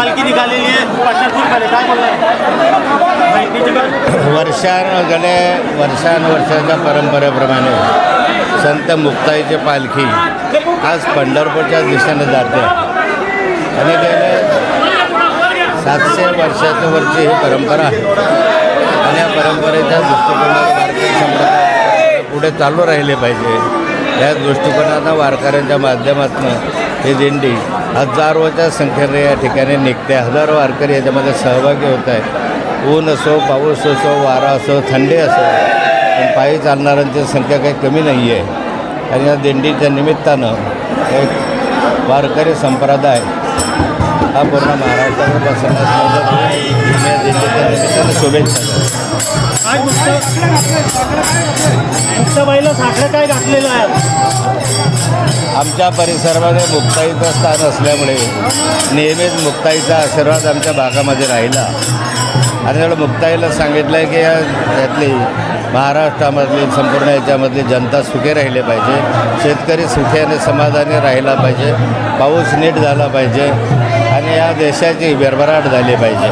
पालखी निघालेली आहे. पंढरपूर काय बोलणार? वर्षानुगडे वर्षानुवर्षाच्या परंपरेप्रमाणे संत मुक्ताईची पालखी आज पंढरपूरच्या दिशेने जाते. आणि गेले सातशे वर्षाच्या वरची ही परंपरा आहे. आणि या परंपरेच्या दृष्टिकोनात वारकरी पुढे चालू राहिले पाहिजे. या दृष्टिकोनानं वारकऱ्यांच्या माध्यमातून हे दिंडी हजारोच्या संख्येने या ठिकाणी निघते. हजारो वारकरी याच्यामध्ये सहभागी होत आहे ऊन असो पाऊस असो वारा असो थंडी असो पण पायी चालणाऱ्यांची संख्या काही कमी नाही आहे आणि या दिंडीच्या निमित्तानं एक वारकरी संप्रदाय हा पूर्ण महाराष्ट्रावर पसरण्यास दिंडीच्या निमित्तानं शुभेच्छा द्या. काय घातलेलं आहे? आमच्या परिसरामध्ये मुक्ताईचं स्थान असल्यामुळे नेहमीच मुक्ताईचा आशीर्वाद आमच्या भागामध्ये राहिला. आणि त्यामुळे मुक्ताईला सांगितलं आहे की या यातली महाराष्ट्रामधली संपूर्ण याच्यामधली जनता सुखी राहिले पाहिजे. शेतकरी सुखी आणि समाधानी राहिला पाहिजे. पाऊस नीट झाला पाहिजे. आणि या देशाची भरभराट झाली पाहिजे.